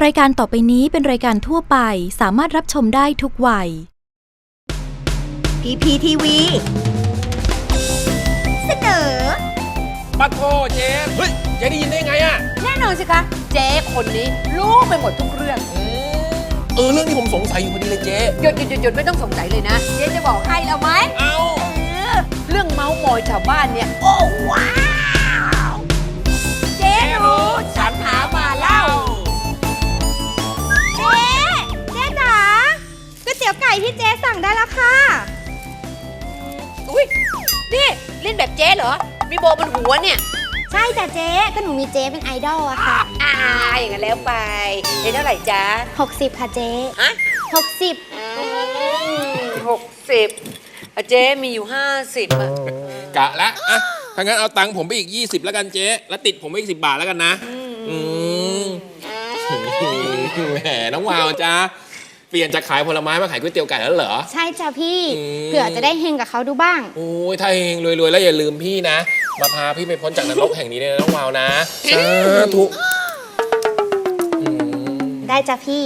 รายการต่อไปนี้เป็นรายการทั่วไปสามารถรับชมได้ทุกวัย พีพีทีวีเสนอ ปัดโทเจ๊เฮ้ยเจ๊ได้ยินได้ไงอะแน่นอนสิคะ เจ๊คนนี้รู้ไปหมดทุกเรื่อง เออเรื่องที่ผมสงสัยอยู่พอดีเลยเจ๊ หยุดหยุดหยุดหยุดไม่ต้องสงสัยเลยนะ เจ๊จะบอกให้แล้วไหมเอาเรื่องเมาส์มอยชาวบ้านเนี่ย โอ้ สั่งได้แล้วค่ะ อุ้ยนี่เล่นแบบเจ๊เหรอ มีโบบนหัวเนี่ย ใช่จ้ะเจ๊ก็หนูมีเจ๊เป็นไอดอลอะค่ะ อ่าอย่างนั้นแล้วไปเจ๊เท่าไหร่จ๊ะ60 ค่ะเจ๊ฮะ60 หกสิบเจ๊มีอยู่ห้าสิบอะกะละอะถ้างั้นเอาตังค์ผมไปอีก 20 แล้วกันเจ๊ แล้วติดผมไปอีก 10 บาทแล้วกันนะ อืมแหมน้องวาวจ้า เปลี่ยนจากขายผลไม้มาขายก๋วยเตี๋ยวไก่แล้วเหรอ ใช่จ้ะพี่อืม เผื่อจะได้เฮงกับเขาดูบ้าง โอ้ยถ้าเฮงรวยๆ แล้วอย่าลืมพี่นะ มาพาพี่ไปพ้นจากนรกแห่งนี้เลยนะน้องวาวนะสาธุอืม ได้จ้ะพี่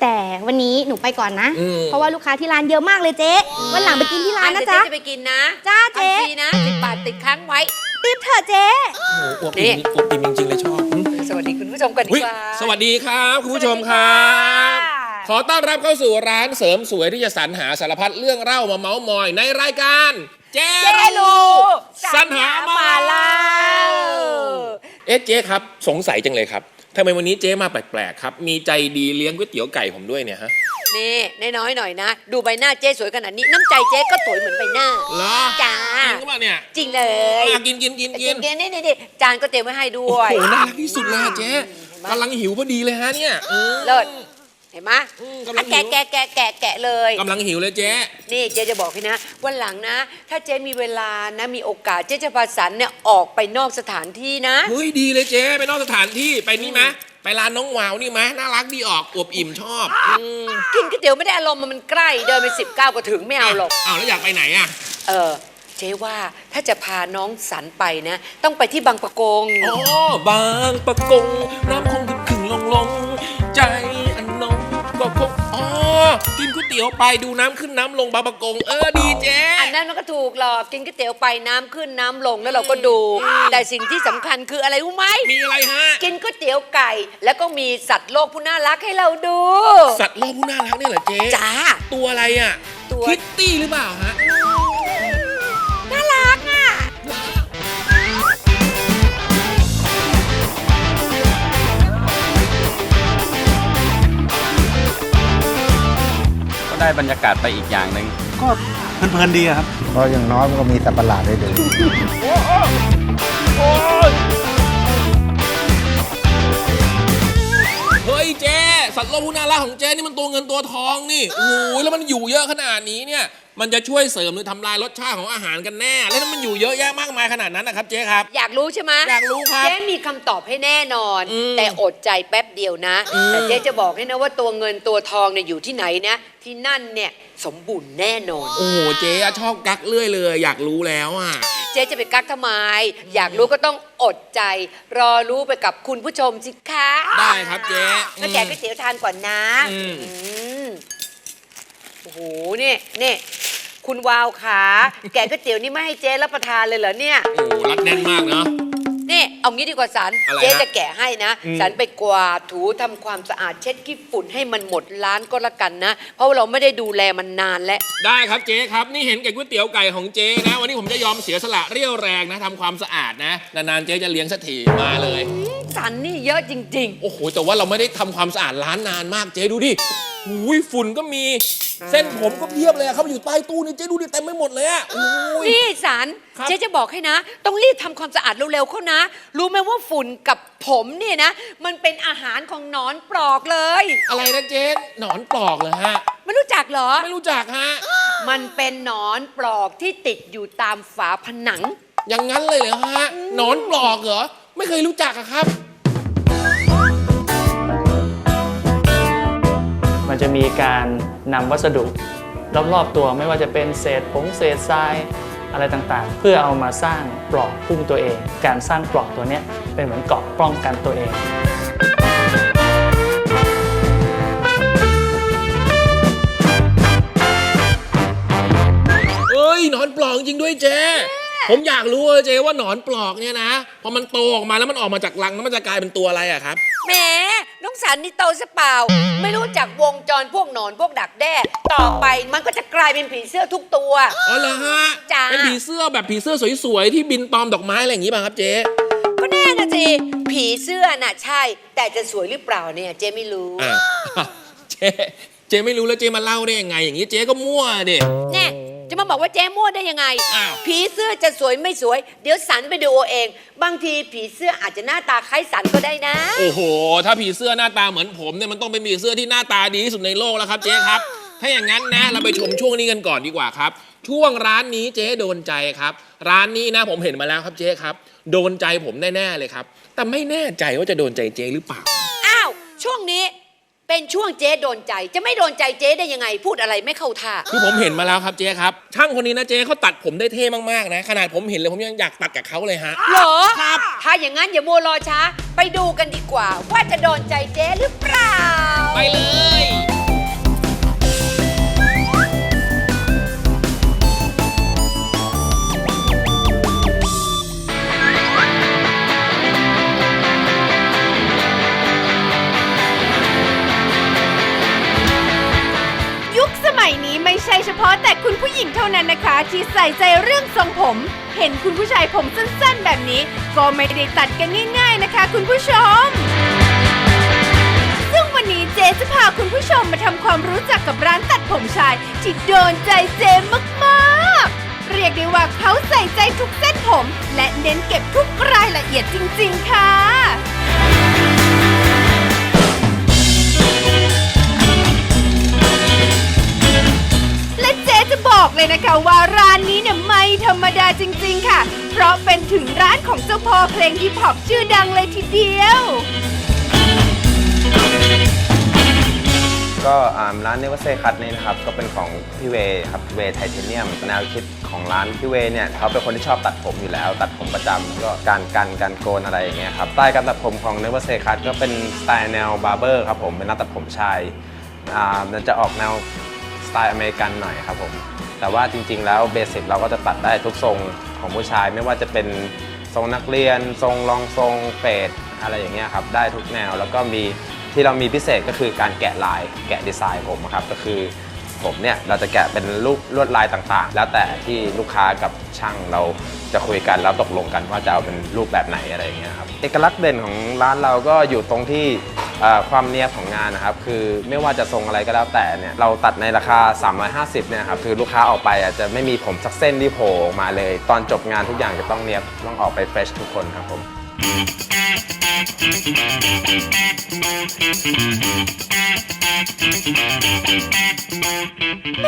แต่วันนี้หนูไปก่อนนะ อืม เพราะว่าลูกค้าที่ร้านเยอะมากเลยเจ๊วันหลังไปกินที่ร้านนะจ๊ะ เดี๋ยวเจะไปกินนะจ้าเจ๊อันฟรีนะสิบบาทติดค้างไว้ ติดเถอะเจ๊ โอ้โหอวบอิ่มอวบอิ่มจริงๆเลยชอบอืมสวัสดีคุณผู้ชมกันดีเฮ้ยกว่า สวัสดีครับ คุณผู้ชมครับ ขอต้อนรับเข้าสู่ร้านเสริมสวยที่จะสรรหาสารพัดเรื่องเล่ามาเมาส์มอยในรายการ เจเจ๊รู้สรรหามาเล่าเอ๊ะเจ๊ครับ สงสัยจังเลยครับทำไมวันนี้เจ๊มาแปลกๆครับ มีใจดีเลี้ยงก๋วยเตี๋ยวไก่ผมด้วยเนี่ยฮะนี่น้อยๆหน่อยนะ ดูใบหน้าเจ๊สวยขนาดนี้ น้ำใจเจ๊ก็สวยเหมือนใบหน้าเหรอจ้าจริงก็ปล่าเนี่ยจริงเลยอะกินกินกินกินเจ๊นี่นี่นี่จานก็เตรียมไว้ให้ด้โอ้วยโหน่ารักที่สุดเลยอะเจ๊กำลังหิวพอดีเลยฮะเนี่ยอืมเลิศ เห็นไหมอืมกำลัอะงหิแกะวแกะแกะแกะแกะเลย กำลังหิวเลยเจ๊ นี่เจ๊จะบอกให้นะ วันหลังนะ ถ้าเจ๊มีเวลานะมีโอกาสเจ๊จะพาสันเนี่ยออกไปนอกสถานที่นะ เฮ้ยดีเลยเจ๊ไปนอกสถานที่ไปนี่มะ ไปร้านน้องวาวนี่มะน่ารักดีออกอวบอิ่มชอบอืมกินก๋วยเตี๋ยวไม่ได้อารมณ์มันใกล้เดินไปสิบเก้าก็ถึงไม่เอาหรอก อ้าวแล้วอยากไปไหนอะเออเจ๊ว่าถ้าจะพาน้องสันไปนะ ต้องไปที่บางปะกง อ๋อบางปะกง น้ำคงขึ้นขึ้นลงลงใจอันนง ก็คงอ๋อ กินก๋วยเตี๋ยวไปดูน้ำขึ้นน้ำลงบางปะกง เออดีเจ๊อันนั้นมันก็ถูกหรอกกินก๋วยเตี๋ยวไปน้ำขึ้นน้ำลงแล้วเราก็ดู แต่สิ่งที่สำคัญคืออะไรรู้ไหมมีอะไรฮะ กินก๋วยเตี๋ยวไก่ แล้วก็มีสัตว์โลกผู้น่ารักให้เราดูสัตว์โลกผู้น่ารักเนี่ยเหรอเจ๊จ้า ตัวอะไรอะตัว คิตตี้หรือเปล่าฮะ ได้บรรยากาศไปอีกอย่างหนึ่งก็เพลินๆดีอะครับเพราะอย่างน้อยมันก็มีสัตว์ประหลาดให้ดูเฮ้ยเจ๊ สัตว์โลกผู้น่ารักของเจ๊นี่มันตัวเงินตัวทองนี่โอ้โหแล้วมันอยู่เยอะขนาดนี้เนี่ย มันจะช่วยเสริมหรือทำลายรสชาติของอาหารกันแน่ แล้วถ้ามันอยู่เยอะแยะมากมายขนาดนั้นนะครับเจ๊ครับ อยากรู้ใช่ไหมอยากรู้ครับ เจ๊มีคำตอบให้แน่นอน อืมแต่อดใจแป๊บเดียวนะ อืม แต่เจ๊จะบอกให้นะว่าตัวเงินตัวทองเนี่ยอยู่ที่ไหนนะ ที่นั่นเนี่ยสมบูรณ์แน่นอน โอ้โหเจ๊อะชอบกักเรื่อยเลย อยากรู้แล้วอะเจ๊จะไปกักทำไม อยากรู้ก็ต้องอดใจ รอรู้ไปกับคุณผู้ชมสิคะได้ครับเจ๊ก็แกะก๋วยเตี๋ยวทานก่อนนะอืม อืมโอ้โหนี่นี่คุณวาวขา แกะก๋วยเตี๋ยวนี่ไม่ให้เจ๊รับประทานเลยเหรอเนี่ย โอ้โหรัดแน่นมากเนาะ นี่เอางี้ดีกว่าสันอะไรฮะเจ๊จะแกะให้นะสันไปกวาดถูทำความสะอาดเช็ดขี้ฝุ่นให้มันหมดร้านก็แล้วกันนะ เพราะว่าเราไม่ได้ดูแลมันนานแล้วได้ครับเจ๊ครับ นี่เห็นแก่ก๋วยเตี๋ยวไก่ของเจ๊นะ วันนี้ผมจะยอมเสียสละเรี่ยวแรงนะทำความสะอาดนะ นานๆเจ๊จะเลี้ยงสักทีมาเลย สันนี่เยอะจริงโอ้โหแต่ว่าเราไม่ได้ทำความสะอาดร้านนานมากเจ๊ดูดิ อุ้ยฝุ่นก็มี เส้นผมก็เพียบเลยอะเขาไปอยู่ใต้ตู้นี่เจ๊ดูดิเต็มไปหมดเลยอะโอ้ๆยนี่สันครับ เจ๊จะบอกให้นะ ต้องรีบทำความสะอาดเร็วๆเข้านะ รู้ไหมว่าฝุ่นกับผมเนี่ยนะ มันเป็นอาหารของหนอนปลอกเลย อะไรนะเจ๊หนอนปลอกเหรอฮะ ไม่รู้จักเหรอ ไม่รู้จักฮะ มันเป็นหนอนปลอกที่ติดอยู่ตามฝาผนัง อย่างนั้นเลยเหรอฮะหนอนปลอกเหรอ ไม่เคยรู้จักอะครับ จะมีการนำวัสดุรอบๆตัวไม่ว่าจะเป็นเศษผงเศษทรายอะไรต่างๆ เพื่อเอามาสร้างปลอกพุ่งตัวเอง การสร้างปลอกตัวนี้เป็นเหมือนเกาะป้องกันตัวเองเอ้ยนอนปลอกจริงด้วยเจ๊ ผมอยากรู้ว่าเจ๊ว่าหนอนปลอกเนี่ยนะพอมันโตออกมาแล้วมันออกมาจากรังแล้วมันจะกลายเป็นตัวอะไรอะครับ แหมน้องสันนี่โตซะเปล่า ไม่รู้จักวงจรพวกหนอนพวกดักแด้ ต่อไปมันก็จะกลายเป็นผีเสื้อทุกตัว อ๋อเหรอฮะจ้าเป็นผีเสื้อแบบผีเสื้อสวยๆที่บินตอมดอกไม้อะไรอย่างงี้ป่ะครับเจ๊ก็แน่นะสิผีเสื้อน่ะใช่ แต่จะสวยหรือเปล่าเนี่ยเจ๊ไม่รู้ อะ เจ๊เจ๊ไม่รู้แล้วเจ๊มาเล่าได้ยังไง อย่างงี้เจ๊ก็มั่วเด็แน่จะมา บอกว่าเจ๊มั่วได้ยังไง อ้าว ผีเสื้อจะสวยไม่สวย เดี๋ยวสันไปดูเอาเอง บางทีผีเสื้ออาจจะหน้าตาคล้ายสันก็ได้นะ โอ้โห ถ้าผีเสื้อหน้าตาเหมือนผมเนี่ยมันต้องเป็นผีเสื้อที่หน้าตาดีที่สุดในโลกแล้วครับเจ๊ครับ ถ้าอย่างนั้นนะเราไปชมช่วงนี้กันก่อนดีกว่าครับ ช่วงร้านนี้เจ๊โดนใจครับ ร้านนี้นะผมเห็นมาแล้วครับเจ๊ครับ โดนใจผมแน่ๆเลยครับ แต่ไม่แน่ใจว่าจะโดนใจเจ๊หรือเปล่า อ้าว ช่วงนี้ เป็นช่วงเจ๊โดนใจ จะไม่โดนใจเจ๊ได้ยังไง พูดอะไรไม่เข้าท่า คือผมเห็นมาแล้วครับเจ๊ครับ ช่างคนนี้นะเจ๊เขาตัดผมได้เท่มากๆนะ ขนาดผมเห็นเลยผมยังอยากตัดกับเขาเลยฮะ เหรอครับ ถ้าอย่างนั้นอย่ามัวรอช้า ไปดูกันดีกว่า ว่าจะโดนใจเจ๊หรือเปล่า ไปเลยยุ ที่ใส่ใจเรื่องทรงผม เห็นคุณผู้ชายผมสั้นๆ แบบนี้ ก็ไม่ได้ตัดกันง่าย ๆนะคะ คุณผู้ชม ซึ่งวันนี้เจจะพาคุณผู้ชมมาทำความรู้จักกับร้านตัดผมชายที่โดนใจเจมากๆ เรียกได้ว่าเขาใส่ใจทุกเส้นผม และเน้นเก็บทุกรายละเอียดจริง ๆ ค่ะและ ร้านนี้เนี่ยไม่ธรรมดาจริง ๆ ค่ะ เพราะเป็นถึงร้านของเจ้าพ่อเพลงฮิปฮอปชื่อดังเลยทีเดียว ก็อ่าร้านเนวเซคัตนี่นะครับก็เป็นของพี่เวย์ครับเวย์ไทเทเนียมแนวคิดของร้านพี่เวย์เนี่ยเขาเป็นคนที่ชอบตัดผมอยู่แล้ว ตัดผมประจำก็การกันการโกนอะไรอย่างเงี้ยครับสไตล์การตัดผมของเนวเซคัตก็เป็นสไตล์แนวบาร์เบอร์ครับผมเป็นนักตัดผมชายอ่ามันจะออกแนวสไตล์อเมริกันหน่อยครับผม แต่ว่าจริง ๆ แล้วเบสิกเราก็จะตัดได้ทุกทรงของผู้ชาย ไม่ว่าจะเป็นทรงนักเรียน ทรงรองทรงเฟดอะไรอย่างเงี้ยครับได้ทุกแนวแล้วก็มีที่เรามีพิเศษก็คือการแกะลายแกะดีไซน์ผมครับก็คือผมเนี่ยเราจะแกะเป็นรูปลวดลายต่างๆ แล้วแต่ที่ลูกค้ากับช่างเราจะคุยกันแล้วตกลงกันว่าจะเอาเป็นรูปแบบไหนอะไรอย่างเงี้ยครับเอกลักษณ์เด่นของร้านเราก็อยู่ตรงที่ ความเนียบของงานนะครับคือไม่ว่าจะทรงอะไรก็แล้วแต่เนี่ยเราตัดในราคา 350เนี่ยครับคือลูกค้าออกไปอาจจะไม่มีผมสักเส้นที่โผล่ออกมาเลย ตอนจบงานทุกอย่างจะต้องเนียบต้องออกไปเฟรชทุกคนครับผมแหม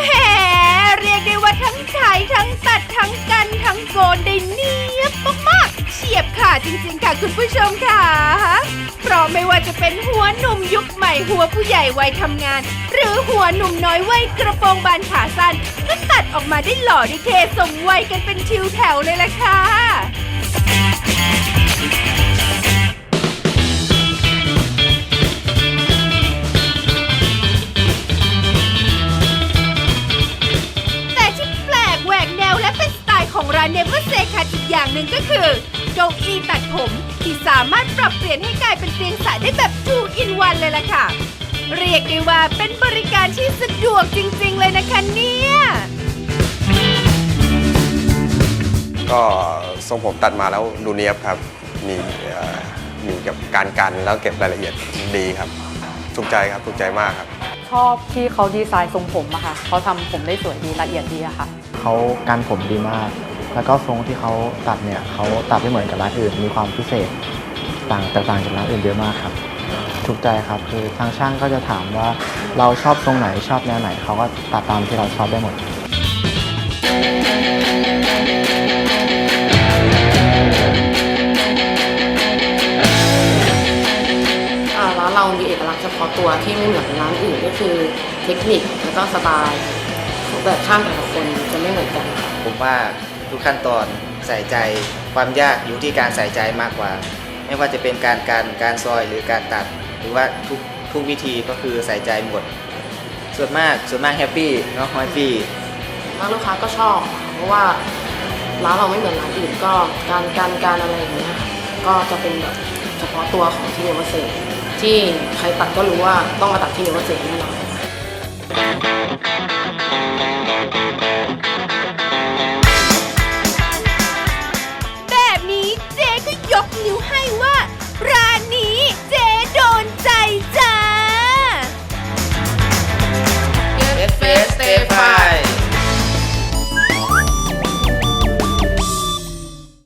เรียกได้ว่าทั้งฉายทั้งตัดทั้งกันทั้งโกนได้เนียบมาก เฉียบขาดจริงๆค่ะคุณผู้ชมค่ะเพราะไม่ว่าจะเป็นหัวหนุ่มยุคใหม่หัวผู้ใหญ่วัยทำงาน หรือหัวหนุ่มน้อยวัยกระโปรงบานขาสั้นก็ตัดออกมาได้หล่อได้เท่สมวัยกันเป็นทิวแถวเลยล่ะค่ะ 2 in 1เลยล่ะค่ะ เรียกได้ว่าเป็นบริการที่สะดวกจริง ๆ เลยนะคะเนี่ย ก็ทรงผมตัดมาแล้วดูเนียบครับ มีเอ่อมีกับการกันแล้วเก็บรายละเอียดดีครับถูกใจครับถูกใจมากครับ ชอบที่เขาดีไซน์ทรงผมอะค่ะเขาทำผมได้สวยดีละเอียดดีอะค่ะ เขาการผมดีมาก แล้วก็ทรงที่เขาตัดเนี่ยเขาตัดไม่เหมือนกับร้านอื่น มีความพิเศษ ต่างแตกต่างจากร้านอื่นเยอะมากครับ ถูกใจครับ คือทางช่างก็จะถามว่าเราชอบทรงไหนชอบแนวไหนเขาก็ตัดตามที่เราชอบได้หมด อ่าร้านเรามีเอกลักษณ์เฉพาะตัวที่ไม่เหมือนร้านอื่นก็คือเทคนิคแล้วก็สไตล์ของแต่ช่างแต่ละคนจะไม่เหมือนกันผมว่าทุกขั้นตอนใส่ใจความยากอยู่ที่การใส่ใจมากกว่า ไม่ว่าจะเป็นการการการซอยหรือการตัด หรือว่าทุกทุกวิธีก็คือใส่ใจหมด ส่วนมากส่วนมากแฮปปี้เนาะแฮปปี้ล้วลูกค้าก็ชอบเพราะว่าร้านเราไม่เหมือนร้านอื่นก็การการการอะไรอย่างเงี้ยก็จะเป็นแบบเฉพาะตัวของที่เนวเซที่ใครตัดก็รู้ว่าต้องมาตัดที่เนวเซแน่นอน